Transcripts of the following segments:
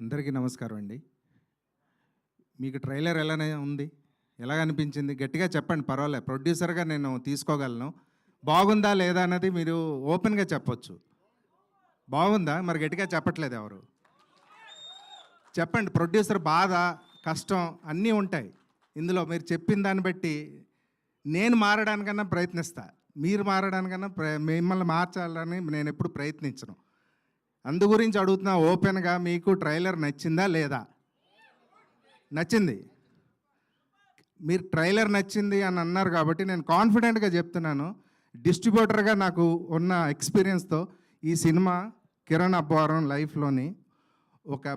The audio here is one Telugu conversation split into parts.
అందరికీ నమస్కారం అండి. మీకు ట్రైలర్ ఎలానే ఉంది? ఎలా అనిపించింది? గట్టిగా చెప్పండి పర్వాలేదు ప్రొడ్యూసర్గా నేను తీసుకోగలను. బాగుందా లేదా అన్నది మీరు ఓపెన్గా చెప్పొచ్చు. బాగుందా? మరి గట్టిగా చెప్పట్లేదు ఎవరు? చెప్పండి ప్రొడ్యూసర్ బాధ కష్టం అన్నీ ఉంటాయి. ఇందులో మీరు చెప్పిన దాన్ని బట్టి నేను మారడానికన్నా ప్రయత్నిస్తా. మీరు మారడానికన్నా ప్ర మిమ్మల్ని మార్చాలని నేను ఎప్పుడు ప్రయత్నించను. అందు గురించి అడుగుతున్నా ఓపెన్గా మీకు ట్రైలర్ నచ్చిందా లేదా? నచ్చింది. మీరు ట్రైలర్ నచ్చింది అని అన్నారు కాబట్టి నేను కాన్ఫిడెంట్గా చెప్తున్నాను. డిస్ట్రిబ్యూటర్గా నాకు ఉన్న ఎక్స్పీరియన్స్తో ఈ సినిమా కిరణ్ అబ్బవరం లైఫ్లోని ఒక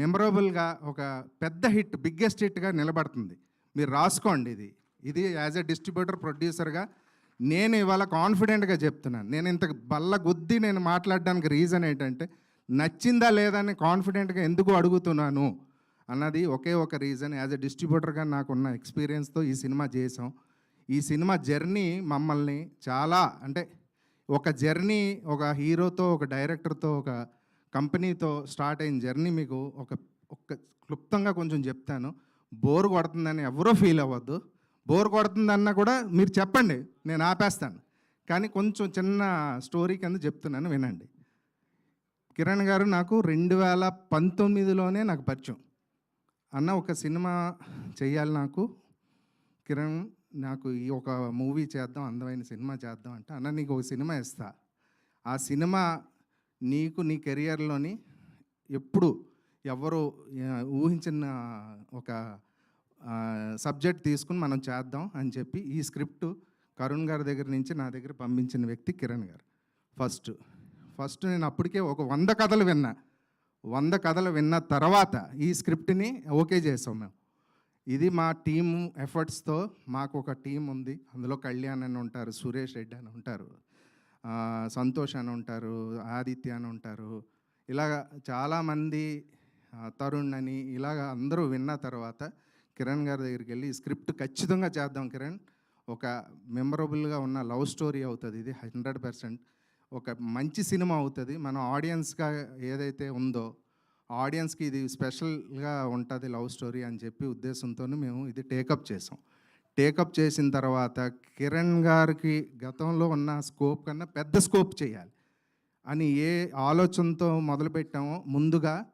మెమరబుల్గా ఒక పెద్ద హిట్ బిగ్గెస్ట్ హిట్గా నిలబడుతుంది. మీరు రాసుకోండి ఇది. ఇది యాజ్ ఎ డిస్ట్రిబ్యూటర్ ప్రొడ్యూసర్గా నేను ఇవాళ కాన్ఫిడెంట్గా చెప్తున్నాను. నేను ఇంత బల్ల గుద్ది నేను మాట్లాడడానికి రీజన్ ఏంటంటే నచ్చిందా లేదా అని కాన్ఫిడెంట్గా ఎందుకు అడుగుతున్నాను అన్నది ఒకే ఒక రీజన్ యాజ్ ఎ డిస్ట్రిబ్యూటర్గా నాకున్న ఎక్స్పీరియన్స్తో ఈ సినిమా చేసాం ఈ సినిమా జర్నీ మమ్మల్ని చాలా అంటే ఒక జర్నీ ఒక హీరోతో ఒక డైరెక్టర్తో ఒక కంపెనీతో స్టార్ట్ అయిన జర్నీ మీకు ఒక ఒక క్లుప్తంగా కొంచెం చెప్తాను. బోర్ కొడుతుందని ఎవరో ఫీల్ అవ్వద్దు. బోర్ కొడుతుందన్నా కూడా మీరు చెప్పండి నేను ఆపేస్తాను. కానీ కొంచెం చిన్న స్టోరీ కింద చెప్తున్నాను వినండి. కిరణ్ గారు నాకు రెండు వేల పంతొమ్మిదిలోనే నాకు పరిచయం. అన్న ఒక సినిమా చేయాలి నాకు. కిరణ్ నాకు ఈ ఒక మూవీ చేద్దాం అందమైన సినిమా చేద్దాం అంటే అన్న నీకు ఒక సినిమా ఇస్తా. ఆ సినిమా నీకు నీ కెరియర్లోని ఎప్పుడు ఎవరు ఊహించిన ఒక సబ్జెక్ట్ తీసుకుని మనం చేద్దాం అని చెప్పి ఈ స్క్రిప్ట్ కరుణ్ గారి దగ్గర నుంచి నా దగ్గర పంపించిన వ్యక్తి కిరణ్ గారు. ఫస్ట్ ఫస్ట్ నేను అప్పటికే ఒక వంద కథలు విన్నా. వంద కథలు విన్న తర్వాత ఈ స్క్రిప్ట్ని ఓకే చేసాం మేము. ఇది మా టీమ్ ఎఫర్ట్స్తో మాకు ఒక టీం ఉంది. అందులో కళ్యాణ్ అని ఉంటారు సురేష్ రెడ్డి అని ఉంటారు సంతోష్ అని ఉంటారు ఆదిత్య అని ఉంటారు. ఇలాగ చాలామంది తరుణ్ అని ఇలాగ అందరూ విన్న తర్వాత కిరణ్ గారి దగ్గరికి వెళ్ళి స్క్రిప్ట్ ఖచ్చితంగా చేద్దాం కిరణ్. ఒక మెమరబుల్గా ఉన్న లవ్ స్టోరీ అవుతుంది. ఇది హండ్రెడ్ పర్సెంట్. ఒక మంచి సినిమా అవుతుంది. మనం ఆడియన్స్గా ఏదైతే ఉందో ఆడియన్స్కి ఇది స్పెషల్గా ఉంటుంది లవ్ స్టోరీ అని చెప్పి ఉద్దేశంతో మేము ఇది టేకప్ చేసాం. టేకప్ చేసిన తర్వాత కిరణ్ గారికి గతంలో ఉన్న స్కోప్ కన్నా పెద్ద స్కోప్ చేయాలి. అని ఏ ఆలోచనతో మొదలుపెట్టామో ముందుగా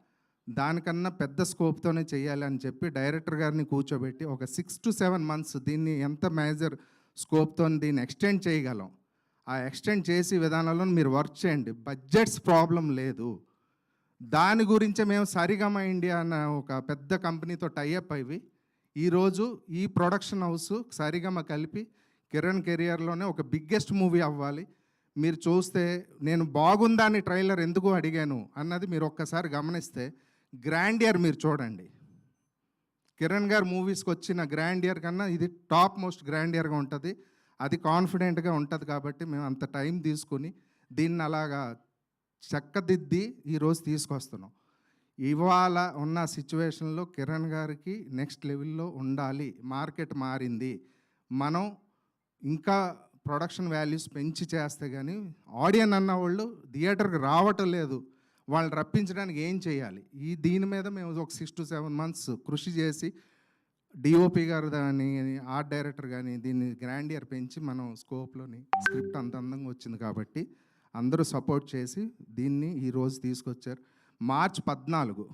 దానికన్నా పెద్ద స్కోప్తోనే చేయాలి అని చెప్పి డైరెక్టర్ గారిని కూర్చోబెట్టి ఒక సిక్స్ టు సెవెన్ మంత్స్ దీన్ని ఎంత మేజర్ స్కోప్తో దీన్ని ఎక్స్టెండ్ చేయగలం? ఆ ఎక్స్టెండ్ చేసి విధానంలో మీరు వర్క్ చేయండి. బడ్జెట్స్ ప్రాబ్లం లేదు. దాని గురించే మేము సరిగమ ఇండియా అన్న ఒక పెద్ద కంపెనీతో టైఅప్ అయ్యి ఈరోజు ఈ ప్రొడక్షన్ హౌస్ సరిగమ కలిపి కిరణ్ కెరియర్లోనే ఒక బిగ్గెస్ట్ మూవీ అవ్వాలి. మీరు చూస్తే నేను బాగుందా అని ట్రైలర్ ఎందుకు అడిగాను అన్నది మీరు ఒక్కసారి గమనిస్తే గ్రాండియర్ మీరు చూడండి. కిరణ్ గారు మూవీస్కి వచ్చిన గ్రాండియర్ కన్నా ఇది టాప్ మోస్ట్ గ్రాండియర్గా ఉంటుంది. అది కాన్ఫిడెంట్గా ఉంటుంది కాబట్టి మేము అంత టైం తీసుకుని దీన్ని అలాగా చక్కదిద్ది ఈరోజు తీసుకొస్తున్నాం. ఇవాళ ఉన్న సిచ్యువేషన్లో కిరణ్ గారికి నెక్స్ట్ లెవెల్లో ఉండాలి. మార్కెట్ మారింది. మనం ఇంకా ప్రొడక్షన్ వాల్యూస్ పెంచి చేస్తే కానీ ఆడియన్ అన్న వాళ్ళు థియేటర్కి రావటం లేదు. వాళ్ళు రప్పించడానికి ఏం చేయాలి? ఈ దీని మీద మేము ఒక సిక్స్ టు సెవెన్ మంత్స్ కృషి చేసి డిఓపి గారు కానీ ఆర్ట్ డైరెక్టర్ కానీ దీన్ని గ్రాండియర్ పెంచి మనం స్కోప్లోని స్క్రిప్ట్ అంత అందంగా వచ్చింది కాబట్టి అందరూ సపోర్ట్ చేసి దీన్ని ఈరోజు తీసుకొచ్చారు. మార్చ్ పద్నాలుగు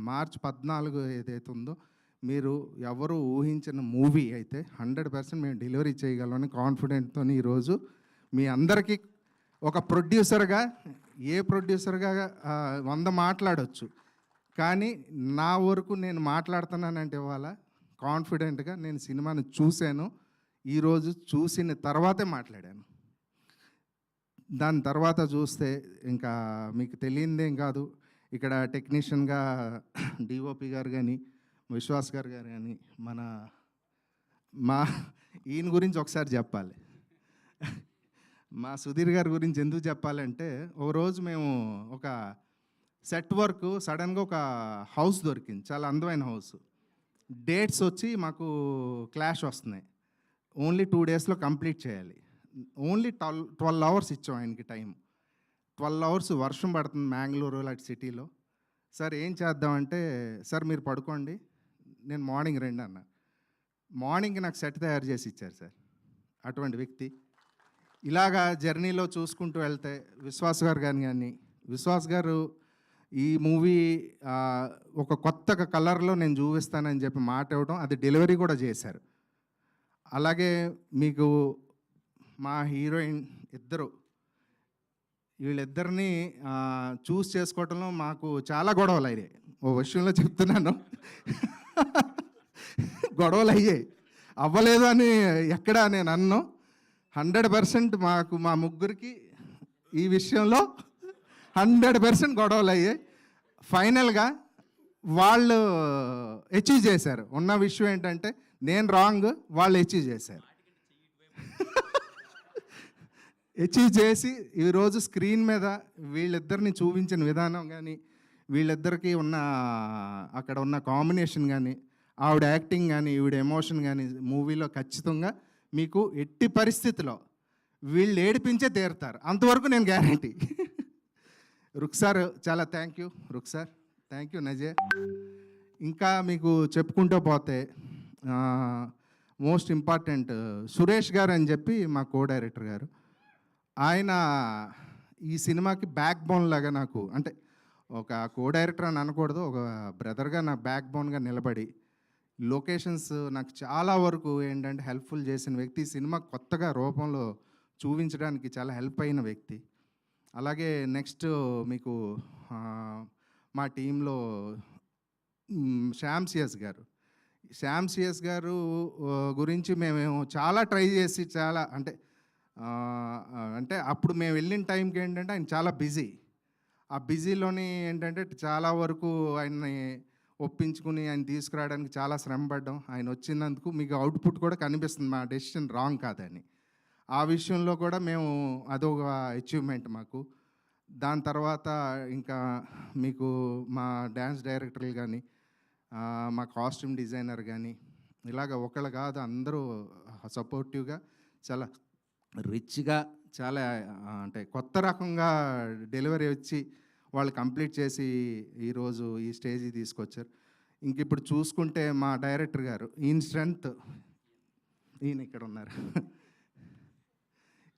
మార్చ్ పద్నాలుగు ఏదైతే ఉందో మీరు ఎవరు ఊహించిన మూవీ అయితే హండ్రెడ్ పర్సెంట్ మేము డెలివరీ చేయగలమని కాన్ఫిడెంట్తో ఈరోజు మీ అందరికీ ఒక ప్రొడ్యూసర్గా ఏ ప్రొడ్యూసర్గా వంద మాట్లాడొచ్చు. కానీ నా వరకు నేను మాట్లాడుతున్నానంటే ఇవాళ కాన్ఫిడెంట్గా నేను సినిమాను చూశాను. ఈరోజు చూసిన తర్వాతే మాట్లాడాను. దాని తర్వాత చూస్తే ఇంకా మీకు తెలియందేం కాదు. ఇక్కడ టెక్నీషియన్గా డిఓపి గారు కానీ విశ్వాస్ గారు గారు కానీ మన మా ఈయన గురించి ఒకసారి చెప్పాలి. మా సుధీర్ గారి గురించి ఎందుకు చెప్పాలంటే ఓ రోజు మేము ఒక సెట్ వర్క్ సడన్గా ఒక హౌస్ దొరికింది చాలా అందమైన హౌస్. డేట్స్ వచ్చి మాకు క్లాష్ వస్తున్నాయి. ఓన్లీ టూ డేస్లో కంప్లీట్ చేయాలి. ఓన్లీ ట్వెల్వ్ ట్వెల్వ్ అవర్స్ ఇచ్చాం ఆయనకి టైం ట్వెల్వ్ అవర్స్ వర్షం పడుతుంది మ్యాంగ్లూరు లాంటి సిటీలో. సార్ ఏం చేద్దామంటే సార్ మీరు పడుకోండి నేను మార్నింగ్ రండి అన్న. మార్నింగ్ నాకు సెట్ తయారు చేసి ఇచ్చారు సార్ అటువంటి వ్యక్తి. ఇలాగా జర్నీలో చూసుకుంటూ వెళ్తే విశ్వాస్ గారు కానీ కానీ విశ్వాస్ గారు ఈ మూవీ ఒక కొత్త కలర్లో నేను చూపిస్తానని చెప్పి మాట ఇవ్వడం అది డెలివరీ కూడా చేశారు. అలాగే మీకు మా హీరోయిన్ ఇద్దరు వీళ్ళిద్దరిని చూస్ చేసుకోవడంలో మాకు చాలా గొడవలు అయ్యాయి ఓ విషయంలో చెప్తున్నాను. గొడవలు అయ్యాయి అవ్వలేదు అని ఎక్కడా నేను అన్నాను హండ్రెడ్ పర్సెంట్ మాకు మా ముగ్గురికి ఈ విషయంలో హండ్రెడ్ పర్సెంట్ గొడవలు అయ్యాయి ఫైనల్గా వాళ్ళు అచీవ్ చేశారు. ఉన్న విషయం ఏంటంటే నేను రాంగ్ వాళ్ళు అచీవ్ చేశారు. అచీవ్ చేసి ఈరోజు స్క్రీన్ మీద వీళ్ళిద్దరిని చూపించిన విధానం కానీ వీళ్ళిద్దరికీ ఉన్న అక్కడ ఉన్న కాంబినేషన్ కానీ ఆవిడ యాక్టింగ్ కానీ ఈవిడ ఎమోషన్ కానీ మూవీలో ఖచ్చితంగా మీకు ఎట్టి పరిస్థితిలో వీళ్ళు ఏడిపించే తీరుతారు. అంతవరకు నేను గ్యారంటీ. రుక్సార్ చాలా thank you Ruksar thank you నజే. ఇంకా మీకు చెప్పుకుంటూ పోతే మోస్ట్ ఇంపార్టెంట్ సురేష్ గారు అని చెప్పి మా కో డైరెక్టర్ గారు. ఆయన ఈ సినిమాకి బ్యాక్ బోన్ లాగా నాకు అంటే ఒక కో డైరెక్టర్ అని అనకూడదు ఒక బ్రదర్గా నా బ్యాక్ బోన్గా నిలబడి లొకేషన్స్ నాకు చాలా వరకు ఏంటంటే హెల్ప్ఫుల్ చేసిన వ్యక్తి. సినిమా కొత్తగా రూపంలో చూపించడానికి చాలా హెల్ప్ అయిన వ్యక్తి. అలాగే నెక్స్ట్ మీకు మా టీంలో మ్, శ్యామ్ సిఎస్ గారు. శ్యామ్ సిఎస్ గారు గురించి మేము చాలా ట్రై చేసి చాలా అంటే అంటే అప్పుడు మేము వెళ్ళిన టైంకి ఏంటంటే ఆయన చాలా బిజీ. ఆ బిజీలోని ఏంటంటే చాలా వరకు ఆయన్ని ఒప్పించుకుని ఆయన తీసుకురావడానికి చాలా శ్రమ పడ్డాం ఆయన వచ్చినందుకు మీకు అవుట్పుట్ కూడా కనిపిస్తుంది. మా డెసిషన్ రాంగ్ కాదని. ఆ విషయంలో కూడా మేము అదొక అచీవ్మెంట్ మాకు. దాని తర్వాత ఇంకా మీకు మా డ్యాన్స్ డైరెక్టర్లు కానీ మా కాస్ట్యూమ్ డిజైనర్ కానీ ఇలాగ ఒకళ్ళు కాదు అందరూ సపోర్టివ్గా చాలా రిచ్గా చాలా అంటే కొత్త రకంగా డెలివరీ వచ్చి వాళ్ళు కంప్లీట్ చేసి ఈరోజు ఈ స్టేజ్కి తీసుకొచ్చారు. ఇంక ఇప్పుడు చూసుకుంటే మా డైరెక్టర్ గారు ఈయన స్ట్రెంగ్త్. ఈయన ఇక్కడ ఉన్నారు.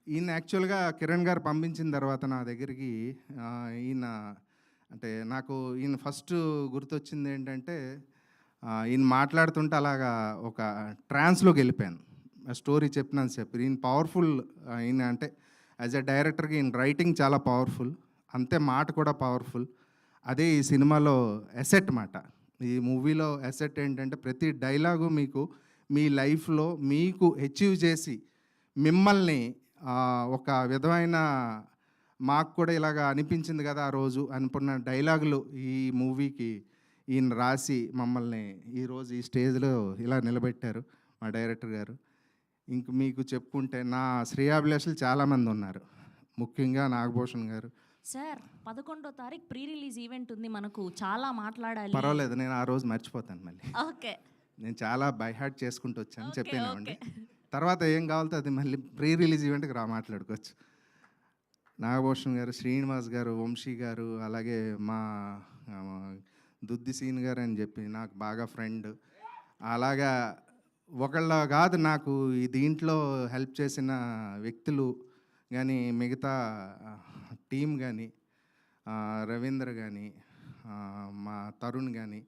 ఈయన యాక్చువల్గా కిరణ్ గారు పంపించిన తర్వాత నా దగ్గరికి ఈయన అంటే నాకు ఈయన ఫస్ట్ గుర్తొచ్చింది ఏంటంటే ఈయన మాట్లాడుతుంటే అలాగా ఒక ట్రాన్స్లోకి వెళ్ళిపోయాను. ఆ స్టోరీ చెప్పినాను చెప్పి. ఈయన పవర్ఫుల్ ఈయన అంటే యాజ్ ఎ డైరెక్టర్కి ఈయన రైటింగ్ చాలా పవర్ఫుల్. అంతే మాట కూడా పవర్ఫుల్ అదే ఈ సినిమాలో ఎసెట్ మాట. ఈ మూవీలో ఎసెట్ ఏంటంటే ప్రతి డైలాగు మీకు మీ లైఫ్లో మీకు అచీవ్ చేసి మిమ్మల్ని ఒక విధమైన మాకు కూడా ఇలాగ అనిపించింది కదా ఆ రోజు అనుకున్న డైలాగులు ఈ మూవీకి ఈయన రాసి మమ్మల్ని ఈరోజు ఈ స్టేజ్లో ఇలా నిలబెట్టారు మా డైరెక్టర్ గారు. ఇంక మీకు చెప్పుకుంటే నా శ్రేయాభిలాషులు చాలామంది ఉన్నారు. ముఖ్యంగా నాగభూషణ్ గారు. సార్ పదకొండో తారీఖు ప్రీ రిలీజ్ ఈవెంట్ ఉంది మనకు. చాలా మాట్లాడాలి. పర్వాలేదు నేను ఆ రోజు మర్చిపోతాను మళ్ళీ. ఓకే. నేను చాలా బై హార్ట్ చేసుకుంటూ వచ్చాను చెప్పానండి ఓకే. తర్వాత ఏం కావాలో అది మళ్ళీ ప్రీ రిలీజ్ ఈవెంట్కి రా మాట్లాడుకోవచ్చు. నాగభూషణ్ గారు శ్రీనివాస్ గారు వంశీ గారు అలాగే మా దుద్ది సీన్ గారు అని చెప్పి నాకు బాగా ఫ్రెండ్ అలాగా ఒకళ్ళ కాదు నాకు ఈ దీంట్లో హెల్ప్ చేసిన వ్యక్తులు కానీ మిగతా టీం కానీ రవీంద్ర కానీ మా తరుణ్ కానీ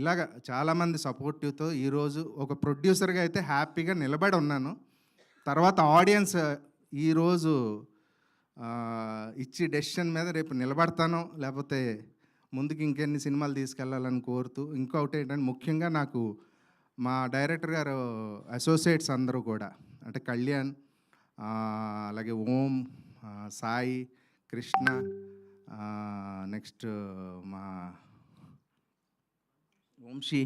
ఇలాగ చాలామంది సపోర్టివ్తో ఈరోజు ఒక ప్రొడ్యూసర్గా అయితే హ్యాపీగా నిలబడి ఉన్నాను. తర్వాత ఆడియన్స్ ఈరోజు ఇచ్చి డెసిషన్ మీద రేపు నిలబడతాను. లేకపోతే ముందుకు ఇంకెన్ని సినిమాలు తీసుకెళ్ళాలని కోరుతూ ఇంకొకటి ఏంటంటే ముఖ్యంగా నాకు మా డైరెక్టర్ గారు అసోసియేట్స్ అందరూ కూడా అంటే కళ్యాణ్ అలాగే ఓం సాయి కృష్ణ నెక్స్ట్ మా వంశీ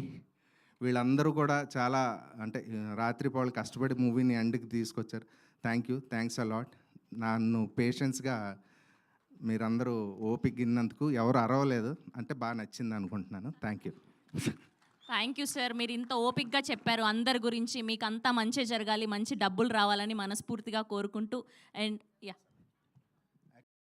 వీళ్ళందరూ కూడా చాలా అంటే రాత్రి కష్టపడి మూవీని ఎండ్కి తీసుకొచ్చారు. థ్యాంక్ యూ థ్యాంక్స్ అలాట్ నన్ను పేషెన్స్గా మీరందరూ ఓపిక ఇన్నందుకు ఎవరు అరవలేదు. అంటే బాగా నచ్చింది అనుకుంటున్నాను. Thank you thank you sir మీరు ఇంత ఓపిక్గా చెప్పారు అందరి గురించి. మీకు అంతా మంచి జరగాలి మంచి డబ్బులు రావాలని మనస్ఫూర్తిగా కోరుకుంటూ. And yeah